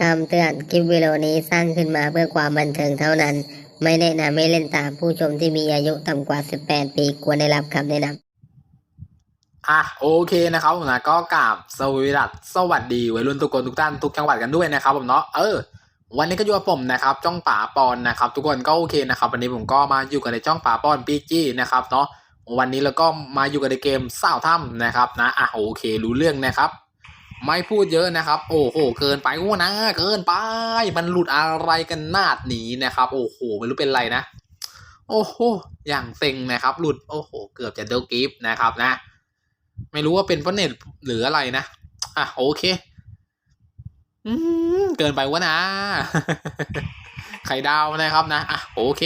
คำเตือนคลิปวิดีโอนี้สร้างขึ้นมาเพื่อความบันเทิงเท่านั้น ไม่แนะนำให้เล่นตามผู้ชมที่มีอายุต่ำกว่า 18 ปีควรได้รับคำแนะนำอะโอเคนะครับผมนะก็กราบสวีดัสสวัสดีวัยรุ่นทุกคนทุกท่านทุกจังหวัดกันด้วยนะครับผมเนาะเออ วันนี้ก็อยู่กับผมนะครับจ้องป่าปอนนะครับ ทุกคนก็โอเคนะครับ วันนี้ผมก็มาอยู่กันในจ้องป่าปอนปีจี้นะครับเนาะวันนี้เราก็มาอยู่กันในเกมสาวถ้ำนะครับนะอะโอเครู้เรื่องนะครับ ไม่พูดเยอะนะครับ โอ้โห เกินไปวะนะ เกินไป มันหลุดอะไรกันนาดหนีนะครับ โอ้โห ไม่รู้เป็นไรนะ โอ้โห อย่างเซ็งนะครับ หลุด โอ้โห เกือบจะเดลกิฟนะครับนะ ไม่รู้ว่าเป็นเพราะเน็ตหรืออะไรนะ อะ โอเค อืม เกินไปวะนะ ไข่ดาวนะครับนะ อะ โอเค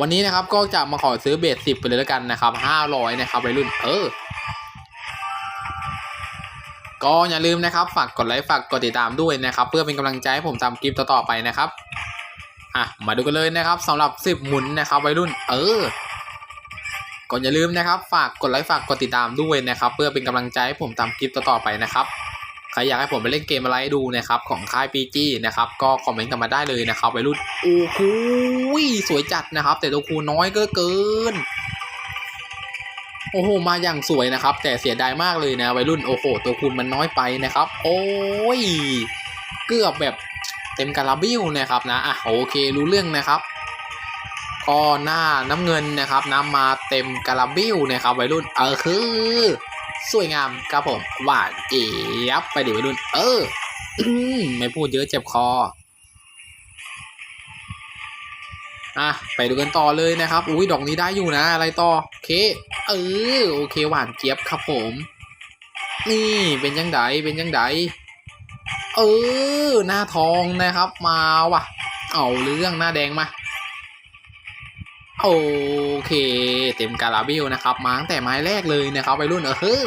วันนี้นะครับก็จะมาขอซื้อเบสสิบไปเลยแล้วกันนะครับห้าร้อยนะครับวัยรุ่น เออ ก็อย่าลืมนะครับ ฝากกดไลค์ฝากกดติดตามด้วยนะครับ เพื่อเป็นกำลังใจให้ผมทำคลิปต่อๆไปนะครับอะมาดูกันเลยนะครับสำหรับสิบหมุนนะครับวัยรุ่น เออก่อนอย่าลืมนะครับ ฝากกดไลค์ฝากกดติดตามด้วยนะครับ เพื่อเป็นกำลังใจให้ผมทำคลิปต่อๆไปนะครับใครอยากให้ผมไปเล่นเกมอะไรให้ดูนะครับของค่าย PG นะครับก็คอมเมนต์กันมาได้เลยนะครับวัยรุ่นโอ้โหสวยจัดนะครับ แต่ตัวคูน้อยก็เกิน โอ้โหมาอย่างสวยนะครับ แต่เสียดายมากเลยนะวัยรุ่นโอ้โหตัวคูณมันน้อยไปนะครับ โอ้ยเกือบแบบเต็มการาบิวนะครับนะอะโอเครู้เรื่องนะครับก็หน้าน้ำเงินนะครับน้ำมาเต็มกระบิ้วนะครับวัยรุ่นเออคือสวยงามครับผมหวานเจี๊ยบไปดิวัยรุ่น เออไม่พูดเยอะเจ็บคอ อะไปดูกันต่อเลยนะครับอุ้ยดอกนี้ได้อยู่นะ อะไรต่อโอเคเออโอเคหวานเจี๊ยบครับผม นี่เป็นยังไงเป็นยังไงเออหน้าทองนะครับ มาว่ะ เอาเรื่องหน้าแดงมาโอเค เต็มการาบิลนะครับมาตั้งแต่ไม้แรกเลยนะครับไปรุ่นเออ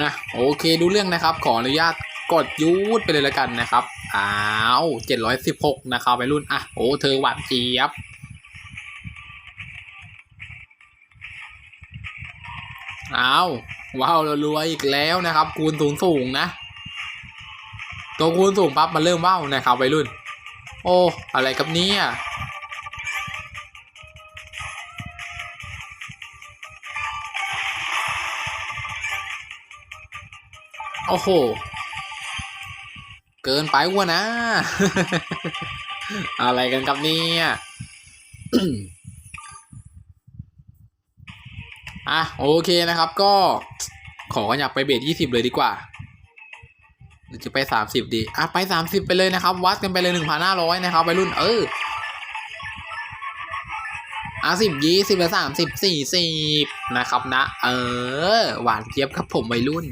นะโอเคดูเรื่องนะครับ ขออนุญาตกดยูดไปเลยแล้วกันนะครับอ้าวเจ็ดร้อยสิบหกนะครับไปรุ่นอะโอ้เธอหวานเจี๊ยบเอาวว้าวเรารวยอีกแล้วนะครับ คูณสูงสูงนะ ตัวคูณสูงปั๊บมันเริ่มว้าวนะครับวัยรุ่น โอ้อะไรกับเนี้ โอ้โห เกินไปวะนะ อะไรกันกับเนี่ยอะโอเคนะครับก็ขออยากไปเบสยี่สิบเลยดีกว่าหรือจะไปสามสิบดีอะไปสามสิบไปเลยนะครับ วัดกันไปเลยหนึ่งพันห้าร้อยนะครับไปรุ่นเอออะสิบยี่สิบและสามสิบสี่สิบนะครับนะ เออ หวานเจี๊ยบครับผมวัยรุ่น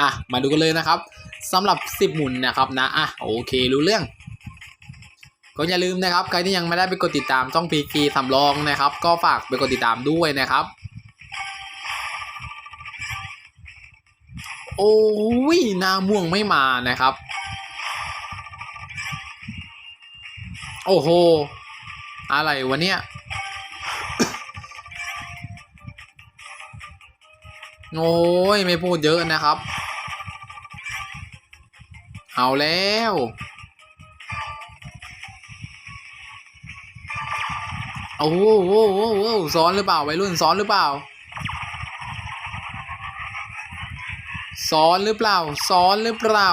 อะมาดูกันเลยนะครับสำหรับสิบหมุนนะครับนะอะโอเครู้เรื่อง ก็อย่าลืมนะครับใครที่ยังไม่ได้ไปกดติดตามช่องพีกีสำรองนะครับ ก็ฝากไปกดติดตามด้วยนะครับโอ้ยนาม่วงไม่มานะครับ โอ้โห อะไรวะเนี่ย โอ้ยไม่พูดเยอะนะครับ เอาแล้ว โอ้โหโอ้โหโอ้โหซ้อนหรือเปล่าวัยรุ่นซ้อนหรือเปล่า ซ้อนหรือเปล่า ซ้อนหรือเปล่า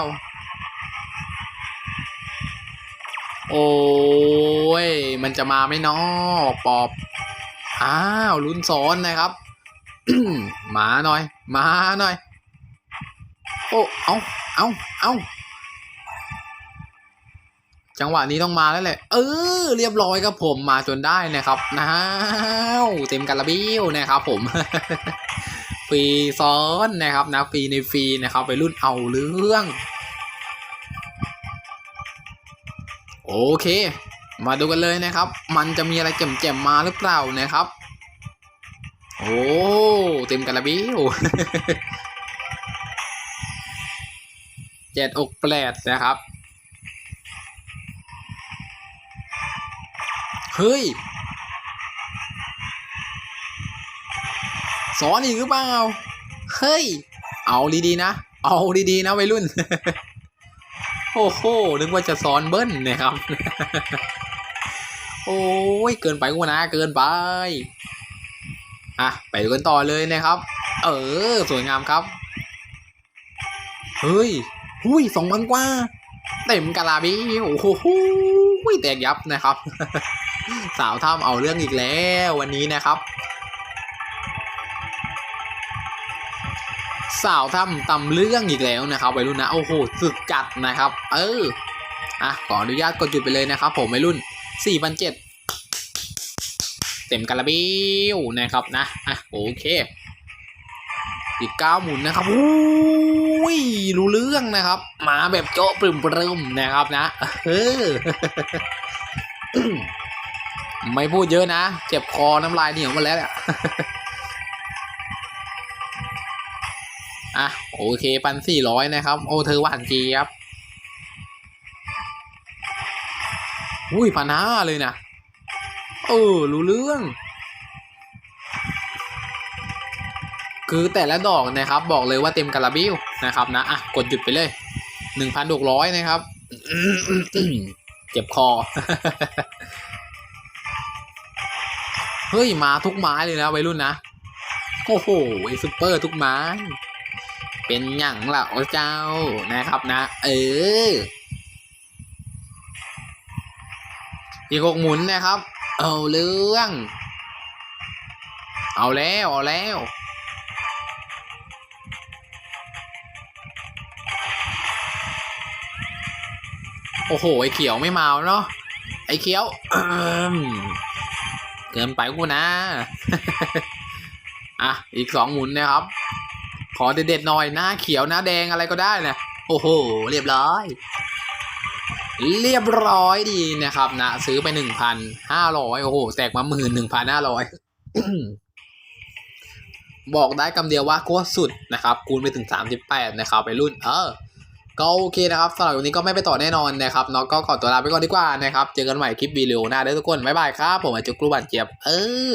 โอ้ย มันจะมาไมเนาะปอบ อ้าวลุ้นซ้อนนะครับ มาหน่อยมาหน่อย โอ้เอาเอาเอาจังหวะนี้ต้องมาแล้วแหละ เออ เรียบร้อยครับผมมาจนได้นะครับน้าวเต็มการระบิ้วนะครับผม ฟรีซ้อนนะครับนะฟรีในฟรีนะครับไปรุ่นเอาเรื่อง โอเค มาดูกันเลยนะครับ มันจะมีอะไรแจ่มๆมาหรือเปล่านะครับ โอ้เต็มกระบิ้วเจ็ดอกแปดนะครับ เฮ้ยสอนอีกหรือเปล่า เฮ้ย เอาดีๆนะ เอาดีๆนะวัยรุ่น โอ้โห นึกว่าจะสอนเบิ้ลนะครับ โอ้ย เกินไปกูนะ เกินไป อะไปดูกันต่อเลยนะครับ เออ สวยงามครับ เฮ้ยหุยสองพันกว่า เต็มกะลาบีโอ้โหหุยแตกยับนะครับ สาวถ้ำเอาเรื่องอีกแล้ววันนี้นะครับ สาวถ้ำตำเรื่องอีกแล้วนะครับวัยรุ่นนะโอ้โหสุดจัดนะครับ เอออะขออนุญาตกดหยุดไปเลยนะครับ ผมวัยรุ่น4 0 0 เต็มกระเบิวนะครับนะอะโอเคอีกเก้าหมุนนะครับอุ้ยรู้เรื่องนะครับ มาแบบโจ๊ะปรึมปรึมนะครับนะเออไม่พูดเยอะนะ เจ็บคอน้ำลายเหนียวมาแล้วเนี่ยอะโอเคพันสี่ร้อยนะครับ โอ้เธอหวานเจี๊ยบอุ้ยพันห้าเลยนะ เออ รู้เรื่อง คือแต่ละดอกนะครับ บอกเลยว่าเต็มกระบิวนะครับ นะ อะ กดหยุดไปเลยหนึ่งพันหกร้อยนะครับ เจ็บคอ เฮ้ย มาทุกไม้เลยนะวัยรุ่นนะ โอ้โหไอซุปเปอร์ทุกไม้ เป็นอย่างละเจ้านะครับนะ เอออีกหกหมุนนะครับ เอาเรื่อง เอาแล้ว เอาแล้ว โอ้โห ไอ้เขียวไม่มาเนาะ ไอ้เขียว เกินไปกูนะ อะ อีกสองหมุนนะครับ ขอเด็ดๆหน่อยหน้าเขียวหน้าแดงอะไรก็ได้นะ โอ้โห เรียบร้อย เรียบร้อยดีนะครับนะ ซื้อไปหนึ่งพันห้าร้อยโอ้โห แตกมาหมื่นหนึ่งพันห้าร้อยบอกได้คำเดียวว่าก็สุดนะครับ คูณไปถึงสามสิบแปดนะครับไปรุ่น เออ ก็โอเคนะครับสำหรับวันนี้ก็ไม่ไปต่อแน่นอนนะครับเนาะก็ขอตัวลาไปก่อนดีกว่านะครับ เจอกันใหม่คลิปวิดีโอหน้าเด้อทุกคน บ๊ายบายครับ ผมอาจุกรูบันเจี๊ยบ เออ